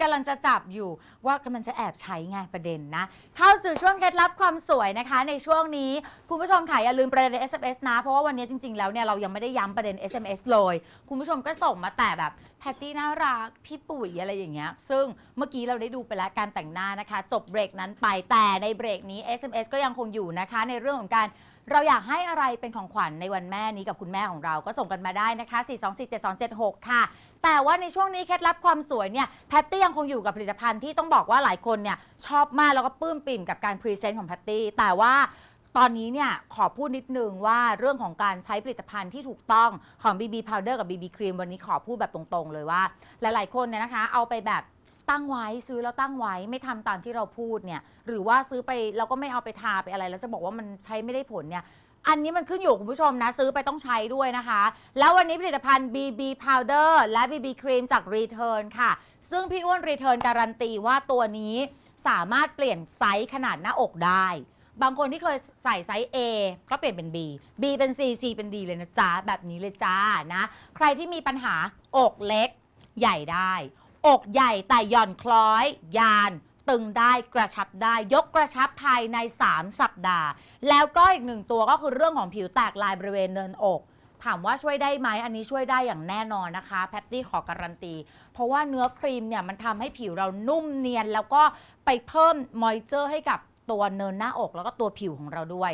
กำลังจะจับอยู่ว่ากำลังจะแอบใช้ไงประเด็นนะ เข้าสู่ช่วงเคล็ดลับความสวยนะคะ ในช่วงนี้ คุณผู้ชมค่ะอย่าลืมประเด็น SMS นะ เพราะว่าวันนี้จริง ๆ แล้วเนี่ยเรายังไม่ได้ย้ำประเด็น SMS เลย คุณผู้ชมก็ส่งมาแต่แบบแพตตี้น่ารักพี่ปุ๋ยอะไรอย่างเงี้ยซึ่งเมื่อกี้เราได้ดูไปแล้วการแต่งหน้านะคะ จบเบรกนั้นไปแต่ในเบรกนี้ SMS ก็ยังคงอยู่นะคะ ในเรื่องของการ เราอยากให้อะไรเป็นของขวัญในวันแม่นี้กับคุณแม่ของเราก็ส่งกันมาได้นะคะ 4247276 ค่ะ แต่ว่าในช่วงนี้เคล็ดลับความสวยเนี่ยแพตตี้ยังคงอยู่กับผลิตภัณฑ์ที่ต้องบอกว่าหลายคนเนี่ยชอบมากแล้วก็ปลื้มปิ่มกับการพรีเซนต์ของแพตตี้แต่ว่าตอนนี้เนี่ยขอพูดนิดนึงว่าเรื่องของการใช้ผลิตภัณฑ์ที่ถูกต้องของ BB Powder กับ BB Cream วันนี้ขอพูดแบบตรงๆ เลยว่า หลายๆคนเนี่ยนะคะ เอาไปแบบ ตั้งไว้ซื้อแล้วตั้งไว้ไม่ทำตามที่เราพูดเนี่ย หรือว่าซื้อไปแล้วก็ไม่เอาไปทาไปอะไร แล้วจะบอกว่ามันใช้ไม่ได้ผลเนี่ย อันนี้มันขึ้นอยู่กับคุณผู้ชมนะ ซื้อไปต้องใช้ด้วยนะคะ แล้ววันนี้ผลิตภัณฑ์ BB Powder และ BB Cream จาก Return ค่ะ ซึ่งพี่อ้วน Return การันตีว่าตัวนี้สามารถเปลี่ยนไซส์ขนาดหน้าอกได้ บางคนที่เคยใส่ไซส์ A ก็เปลี่ยนเป็น B B เป็น C C เป็น D เลยนะจ๊ะ แบบนี้เลยจ้านะ ใครที่มีปัญหาอกเล็ก ใหญ่ได้ อกใหญ่แต่หย่อนคล้อย ยาน ตึงได้กระชับได้ ยกกระชับภายใน 3 สัปดาห์ แล้วก็อีกหนึ่งตัวก็คือเรื่องของผิวแตกลายบริเวณเนินอกถามว่าช่วยได้ไหมอันนี้ช่วยได้อย่างแน่นอนนะคะแพตตี้ขอการันตี เพราะว่าเนื้อครีมเนี่ยมันทำให้ผิวเรานุ่มเนียน แล้วก็ไปเพิ่มมอยเจอร์ให้กับตัวเนินหน้าอก แล้วก็ตัวผิวของเราด้วย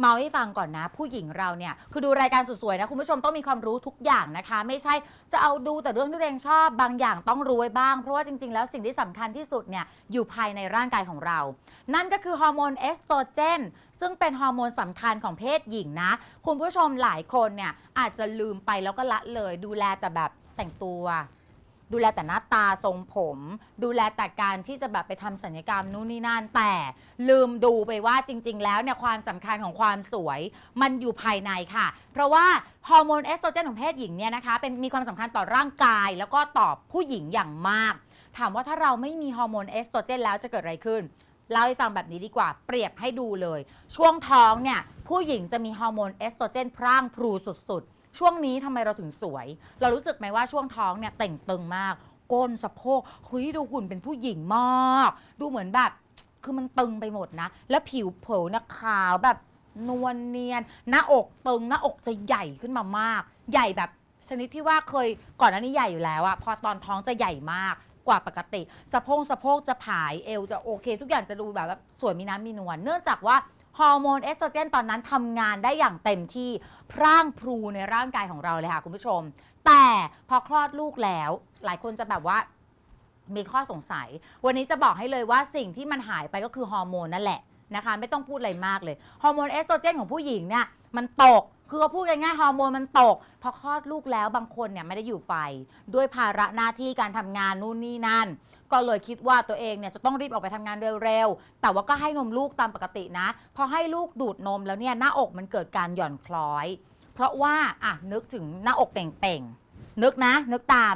เมาให้ฟังก่อนนะ ผู้หญิงเราเนี่ยคือดูรายการสวยๆนะ คุณผู้ชมต้องมีความรู้ทุกอย่างนะคะ ไม่ใช่จะเอาดูแต่เรื่องที่ตัวเองชอบบางอย่างต้องรู้ไว้บ้าง เพราะว่าจริงๆ แล้วสิ่งที่สำคัญที่สุดเนี่ยอยู่ภายในร่างกายของเรา นั่นก็คือฮอร์โมนเอสโตรเจนซึ่งเป็นฮอร์โมนสำคัญของเพศหญิงนะ คุณผู้ชมหลายคนเนี่ยอาจจะลืมไปแล้วก็ละเลยดูแลแต่แบบแต่งตัว ดูแลแต่หน้าตาทรงผม ดูแลแต่การที่จะแบบไปทำศัลยกรรมนู่นนี่นั่นแต่ ลืมดูไปว่าจริง ๆ แล้วเนี่ยความสำคัญของความสวย มันอยู่ภายในค่ะ เพราะว่าฮอร์โมนเอสโตรเจนของเพศหญิงเนี่ยนะคะเป็นมีความสำคัญต่อร่างกาย แล้วก็ต่อผู้หญิงอย่างมาก ถามว่าถ้าเราไม่มีฮอร์โมนเอสโตรเจนแล้วจะเกิดอะไรขึ้น เล่าให้ฟังแบบนี้ดีกว่า เปรียบให้ดูเลย ช่วงท้องเนี่ยผู้หญิงจะมีฮอร์โมนเอสโตรเจนพร่างพรูสุดๆ ช่วงนี้ทำไมเราถึงสวย เรารู้สึกไหมว่าช่วงท้องเนี่ยเต่งตึงมาก ก้นสะโพกเฮ้ยดูหุ่นเป็นผู้หญิงมาก ดูเหมือนแบบ คือมันตึงไปหมดนะ แล้วผิวเผลนะขาวแบบนวลเนียน หน้าอกตึงหน้าอกจะใหญ่ขึ้นมามาก ใหญ่แบบชนิดที่ว่าเคยก่อนหน้านี้ใหญ่อยู่แล้วอะพอตอนท้องจะใหญ่มากกว่าปกติสะโพกสะโพกจะผายเอวจะโอเค ทุกอย่างจะดูแบบว่าสวยมีน้ำมีนวลเนื่องจากว่า ฮอร์โมนเอสโตรเจนตอนนั้นทำงานได้อย่างเต็มที่พร่างพรูในร่างกายของเราเลยค่ะคุณผู้ชม แต่พอคลอดลูกแล้ว หลายคนจะแบบว่ามีข้อสงสัย วันนี้จะบอกให้เลยว่าสิ่งที่มันหายไปก็คือฮอร์โมนนั่นแหละนะคะ ไม่ต้องพูดอะไรมากเลย ฮอร์โมนเอสโตรเจนของผู้หญิงเนี่ยมันตก คือเขาพูดง่ายๆฮอร์โมนมันตก พอคลอดลูกแล้วบางคนเนี่ยไม่ได้อยู่ไฟ ด้วยภาระหน้าที่การทำงานนู่นนี่นั่น ก็เลยคิดว่าตัวเองเนี่ยจะต้องรีบออกไปทำงานเร็วๆ แต่ว่าก็ให้นมลูกตามปกตินะ พอให้ลูกดูดนมแล้วเนี่ยหน้าอกมันเกิดการหย่อนคล้อย เพราะว่าอะนึกถึงหน้าอกเป่งๆ นึกนะ นึกตาม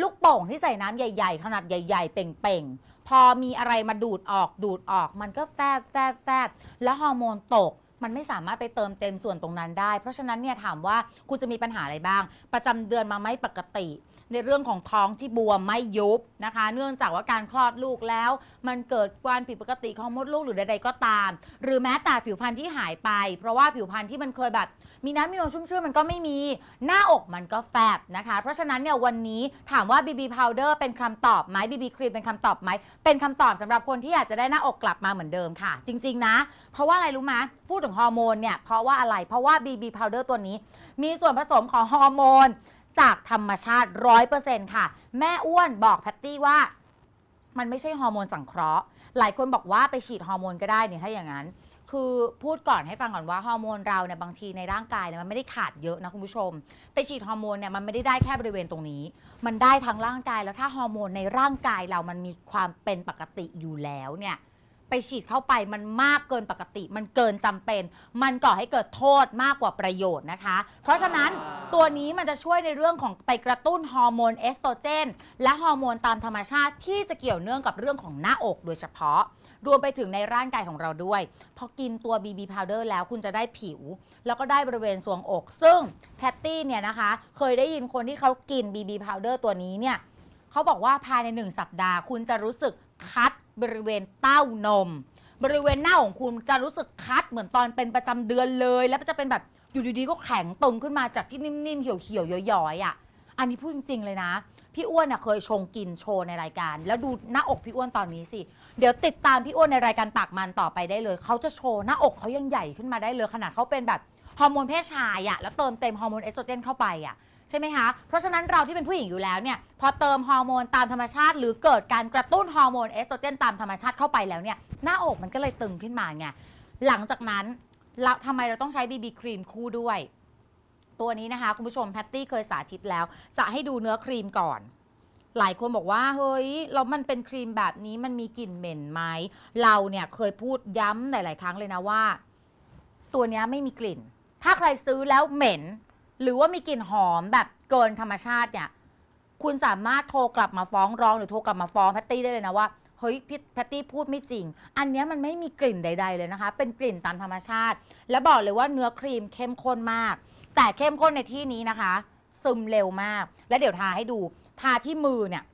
ลูกโป่งที่ใส่น้ำใหญ่ ๆ ขนาดใหญ่ ๆ เป่งๆ พอมีอะไรมาดูดออกดูดออก มันก็แฟบแฟบแฟบแล้วฮอร์โมนตก มันไม่สามารถไปเติมเต็มส่วนตรงนั้นได้ เพราะฉะนั้นเนี่ยถามว่าคุณจะมีปัญหาอะไรบ้าง ประจำเดือนมาไม่ปกติ ในเรื่องของท้องที่บวมไม่ยุบนะคะ เนื่องจากว่าการคลอดลูกแล้ว มันเกิดความผิดปกติของมดลูกหรือใดๆก็ตาม หรือแม้แต่ผิวพรรณที่หายไป เพราะว่าผิวพรรณที่มันเคยแบบมีน้ำมีนวลชุ่มชื่นมันก็ไม่มีหน้าอกมันก็แฟบนะคะ เพราะฉะนั้นเนี่ยวันนี้ถามว่า BB Powder เป็นคำตอบไหม BB Cream เป็นคำตอบไหมเป็นคำตอบสำหรับคนที่อยากจะได้หน้าอกกลับมาเหมือนเดิมค่ะ จริง ๆ นะ เพราะว่าอะไรรู้ไหมพูดถึงฮอร์โมนเนี่ยเพราะว่าอะไร เพราะว่า BB Powder ตัวนี้ มีส่วนผสมของฮอร์โมนจากธรรมชาติ 100%ค่ะ แม่อ้วนบอกแพตตี้ว่า มันไม่ใช่ฮอร์โมนสังเคราะห์ หลายคนบอกว่าไปฉีดฮอร์โมนก็ได้เนี่ยถ้าอย่างนั้น คือพูดก่อนให้ฟังก่อนว่าฮอร์โมนเราเนี่ยบางทีในร่างกายเนี่ยมันไม่ได้ขาดเยอะนะคุณผู้ชม ไปฉีดฮอร์โมนเนี่ยมันไม่ได้ได้แค่บริเวณตรงนี้ มันได้ทั้งร่างกายแล้วถ้าฮอร์โมนในร่างกายเรามันมีความเป็นปกติอยู่แล้วเนี่ย ไปฉีดเข้าไปมันมากเกินปกติ มันเกินจำเป็น มันก่อให้เกิดโทษมากกว่าประโยชน์นะคะ เพราะฉะนั้นตัวนี้มันจะช่วยในเรื่องของไปกระตุ้นฮอร์โมนเอสโตรเจน และฮอร์โมนตามธรรมชาติที่จะเกี่ยวเนื่องกับเรื่องของหน้าอกโดยเฉพาะ รวมไปถึงในร่างกายของเราด้วย พอกินตัว BB Powder แล้วคุณจะได้ผิว แล้วก็ได้บริเวณทรวงอก ซึ่งแพตตี้เนี่ยนะคะ เคยได้ยินคนที่เขากิน BB Powder ตัวนี้เนี่ยเขาบอกว่าภายในหนึ่งสัปดาห์ คุณจะรู้สึกคัด บริเวณเต้านม บริเวณหน้าของคุณจะรู้สึกคัดเหมือนตอนเป็นประจำเดือนเลย แล้วจะเป็นแบบอยู่ดีๆก็แข็งตึงขึ้นมาจากที่นิ่มๆเหี่ยวๆย้อยๆอะอันนี้พูดจริงๆเลยนะ พี่อ้วนน่ะเคยชงกินโชว์ในรายการ แล้วดูหน้าอกพี่อ้วนตอนนี้สิ เดี๋ยวติดตามพี่อ้วนในรายการปากมันต่อไปได้เลย เขาจะโชว์หน้าอกเขายังใหญ่ขึ้นมาได้เลยขนาดเขาเป็นแบบฮอร์โมนเพศชายอะแล้วเติมเต็มฮอร์โมนเอสโตรเจนเข้าไปอะ ใช่ไหมคะ เพราะฉะนั้นเราที่เป็นผู้หญิงอยู่แล้วเนี่ยพอเติมฮอร์โมนตามธรรมชาติ หรือเกิดการกระตุ้นฮอร์โมนเอสโตรเจนตามธรรมชาติเข้าไปแล้วเนี่ยหน้าอกมันก็เลยตึงขึ้นมาไงหลังจากนั้นเราทำไมเราต้องใช้บีบีครีมคู่ด้วย ตัวนี้นะคะ คุณผู้ชมแพตตี้เคยสาธิตแล้ว จะให้ดูเนื้อครีมก่อน หลายคนบอกว่า เฮ้ยเรามันเป็นครีมแบบนี้มันมีกลิ่นเหม็นไหมเราเนี่ยเคยพูดย้ำหลาย ๆ ครั้งเลยนะว่า ตัวเนี้ยไม่มีกลิ่น ถ้าใครซื้อแล้วเหม็น หรือว่ามีกลิ่นหอมแบบเกินธรรมชาติเนี่ย คุณสามารถโทรกลับมาฟ้องร้องหรือโทรกลับมาฟ้องแพตตี้ได้เลยนะว่าเฮ้ยพี่แพตตี้พูดไม่จริง อันเนี้ยมันไม่มีกลิ่นใด ๆ เลยนะคะ เป็นกลิ่นตามธรรมชาติ และบอกเลยว่าเนื้อครีมเข้มข้นมาก แต่เข้มข้นในที่นี้นะคะ ซึมเร็วมาก และเดี๋ยวทาให้ดู ทาที่มือเนี่ย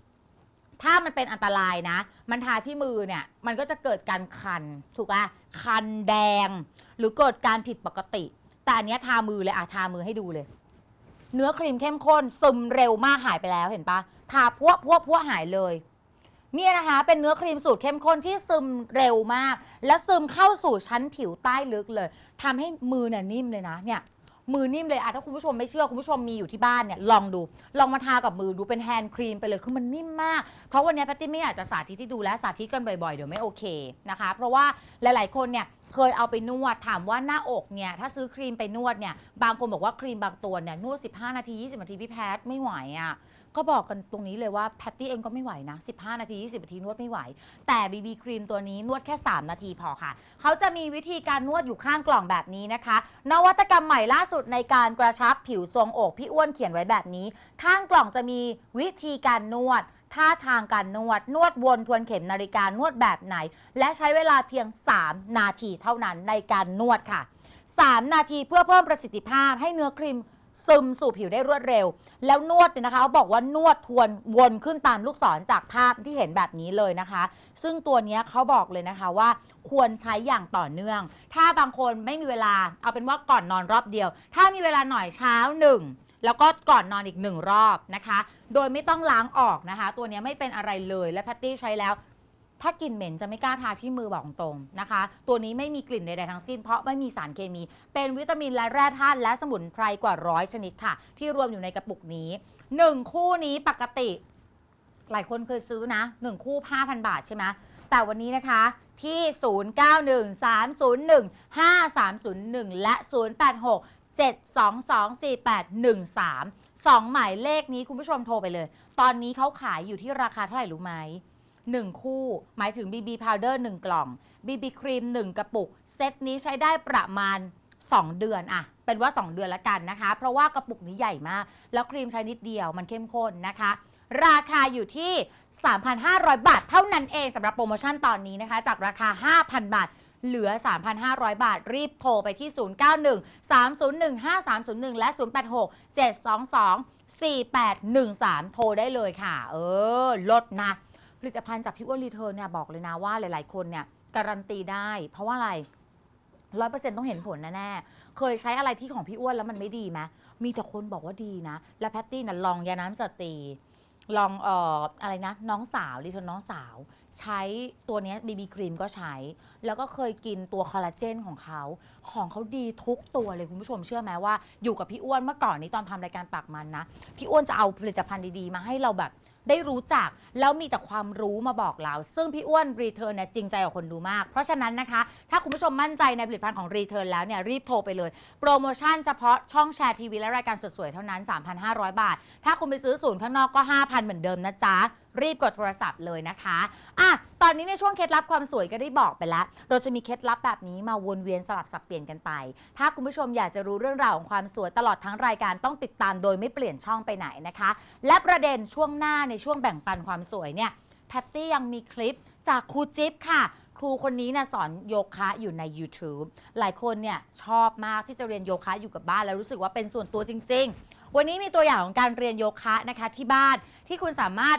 ถ้ามันเป็นอันตรายนะ มันทาที่มือเนี่ย มันก็จะเกิดการคัน ถูกป่ะคันแดง หรือเกิดการผิดปกติ แต่อันเนี้ยทามือเลยอะทามือให้ดูเลย เนื้อครีมเข้มข้นซึมเร็วมากหายไปแล้วเห็นปะทาพวกพวกพวกหายเลย เนี่ยนะคะ เป็นเนื้อครีมสูตรเข้มข้นที่ซึมเร็วมาก และซึมเข้าสู่ชั้นผิวใต้ลึกเลยทำให้มือเนี่ยนิ่มเลยนะเนี่ย มือนิ่มเลยอะถ้าคุณผู้ชมไม่เชื่อคุณผู้ชมมีอยู่ที่บ้านเนี่ยลองดู ลองมาทากับมือดูเป็นแฮนด์ครีมไปเลยคือมันนิ่มมาก เพราะวันนี้แพตตี้ไม่อยากจะสาธิตที่ดูแลสาธิตกันบ่อยๆ เดี๋ยวไม่โอเคนะคะ เพราะว่าหลายๆคนเนี่ย เคยเอาไปนวดถามว่าหน้าอกเนี่ยถ้าซื้อครีมไปนวดเนี่ยบางคนบอกว่าครีมบางตัวเนี่ยนวด 15 นาที 20 นาทีพี่แพทไม่ไหวอะก็บอกกันตรงนี้เลยว่าแพตตี้เองก็ไม่ไหวนะ 15 นาที 20 นาทีนวดไม่ไหว แต่บีบีครีมตัวนี้นวดแค่ 3 นาทีพอค่ะ เขาจะมีวิธีการนวดอยู่ข้างกล่องแบบนี้นะคะ นวัตกรรมใหม่ล่าสุดในการกระชับผิวทรงอกพี่อ้วนเขียนไว้แบบนี้ ข้างกล่องจะมีวิธีการนวด ท่าทางการนวดนวดวนทวนเข็มนาฬิกานวดแบบไหน และใช้เวลาเพียง 3 นาทีเท่านั้นในการนวดค่ะ 3 นาทีเพื่อเพิ่มประสิทธิภาพให้เนื้อครีมซึมสู่ผิวได้รวดเร็ว แล้วนวดเนี่ยนะคะเขาบอกว่านวดทวนวนขึ้นตามลูกศรจากภาพที่เห็นแบบนี้เลยนะคะ ซึ่งตัวนี้เขาบอกเลยนะคะว่าควรใช้อย่างต่อเนื่อง ถ้าบางคนไม่มีเวลาเอาเป็นว่าก่อนนอนรอบเดียว ถ้ามีเวลาหน่อยเช้าหนึ่ง แล้วก็ก่อนนอนอีกหนึ่งรอบนะคะ โดยไม่ต้องล้างออกนะคะ ตัวนี้ไม่เป็นอะไรเลยและแพตตี้ใช้แล้ว ถ้ากลิ่นเหม็นจะไม่กล้าทาที่มือบอกตรงนะคะ ตัวนี้ไม่มีกลิ่นใดๆทั้งสิ้น เพราะไม่มีสารเคมี เป็นวิตามินและแร่ธาตุและสมุนไพรกว่าร้อยชนิดค่ะ ที่รวมอยู่ในกระปุกนี้ 1 คู่นี้ปกติ หลายคนเคยซื้อนะ 1 คู่ 5,000 บาทใช่ไหมแต่วันนี้นะคะที่ 0913015301 และ 086 7224813 2 หมายเลขนี้คุณผู้ชมโทรไปเลย ตอนนี้เขาขายอยู่ที่ราคาเท่าไหร่รู้ไหม 1 คู่ หมายถึง BB Powder 1 กล่อง BB ครีม 1 กระปุก เซตนี้ใช้ได้ประมาณ 2 เดือนอะเป็นว่า 2 เดือนละกันนะคะ เพราะว่ากระปุกนี้ใหญ่มาก แล้วครีมใช้นิดเดียวมันเข้มข้นนะคะ ราคาอยู่ที่ 3,500 บาท เท่านั้นเองสำหรับโปรโมชั่นตอนนี้นะคะ จากราคา 5,000 บาท เหลือ 3,500 บาท รีบโทรไปที่ 091 301 5301 และ 086 722 4813 โทรได้เลยค่ะ เออ ลดนะ ผลิตภัณฑ์จากพี่อ้วนรีเทิร์นเนี่ยบอกเลยนะว่าหลาย ๆ คนเนี่ยการันตีได้ เพราะว่าอะไรร้อยเปอร์เซ็นต์ต้องเห็นผลแน่ๆ เคยใช้อะไรที่ของพี่อ้วนแล้วมันไม่ดีไหมมีแต่คนบอกว่าดีนะ และแพตตี้น่ะลองยาน้ำสตรี ลองเอ่ออะไรนะ น้องสาวดิฉันน้องสาว ใช้ตัวเนี้บีบีครีมก็ใช้ แล้วก็เคยกินตัวคอลลาเจนของเขา ของเขาดีทุกตัวเลยคุณผู้ชมเชื่อไหมว่าอยู่กับพี่อ้วนเมื่อก่อนนี้ตอนทำรายการปากมันนะ พี่อ้วนจะเอาผลิตภัณฑ์ดีๆ มาให้เราแบบ ได้รู้จัก แล้วมีแต่ความรู้มาบอกเรา ซึ่งพี่อ้วนรีเทิร์นเนี่ยจริงใจกับคนดูมาก เพราะฉะนั้นนะคะ ถ้าคุณผู้ชมมั่นใจในผลิตภัณฑ์ของรีเทิร์นแล้วเนี่ยรีบโทรไปเลย โปรโมชั่นเฉพาะช่องแชร์ทีวีและรายการสดสวยเท่านั้น 3,500 บาท ถ้าคุณไปซื้อศูนย์ข้างนอกก็ 5,000 เหมือนเดิมนะจ๊ะ รีบกดโทรศัพท์เลยนะคะอะตอนนี้ในช่วงเคล็ดลับความสวยก็ได้บอกไปแล้ว เราจะมีเคล็ดลับแบบนี้มาวนเวียนสลับสับเปลี่ยนกันไป ถ้าคุณผู้ชมอยากจะรู้เรื่องราวของความสวยตลอดทั้งรายการต้องติดตามโดยไม่เปลี่ยนช่องไปไหนนะคะ และประเด็นช่วงหน้าในช่วงแบ่งปันความสวยเนี่ยแพตตี้ยังมีคลิปจากครูจิ๊บค่ะ ครูคนนี้นะสอนโยคะอยู่ใน YouTube หลายคนเนี่ยชอบมากที่จะเรียนโยคะอยู่กับบ้าน แล้วรู้สึกว่าเป็นส่วนตัวจริง ๆ วันนี้มีตัวอย่างของการเรียนโยคะนะคะที่บ้านที่คุณสามารถ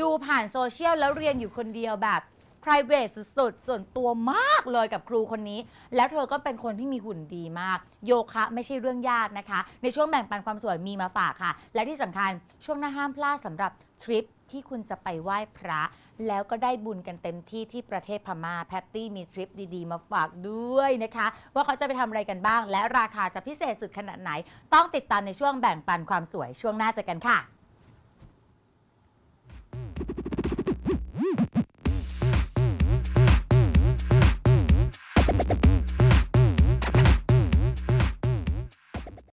ดูผ่านโซเชียลแล้วเรียนอยู่คนเดียวแบบ private สุดๆ ส่วนตัวมากเลยกับครูคนนี้ แล้วเธอก็เป็นคนที่มีหุ่นดีมาก โยคะไม่ใช่เรื่องยากนะคะ ในช่วงแบ่งปันความสวยมีมาฝากค่ะ และที่สำคัญช่วงหน้าห้ามพลาดสำหรับทริปที่คุณจะไปไหว้พระ แล้วก็ได้บุญกันเต็มที่ที่ประเทศพม่าแพตตี้มีทริปดีๆ มาฝากด้วยนะคะ ว่าเขาจะไปทำอะไรกันบ้าง และราคาจะพิเศษสุดขนาดไหน ต้องติดตามในช่วงแบ่งปันความสวยช่วงหน้าเจอกันค่ะ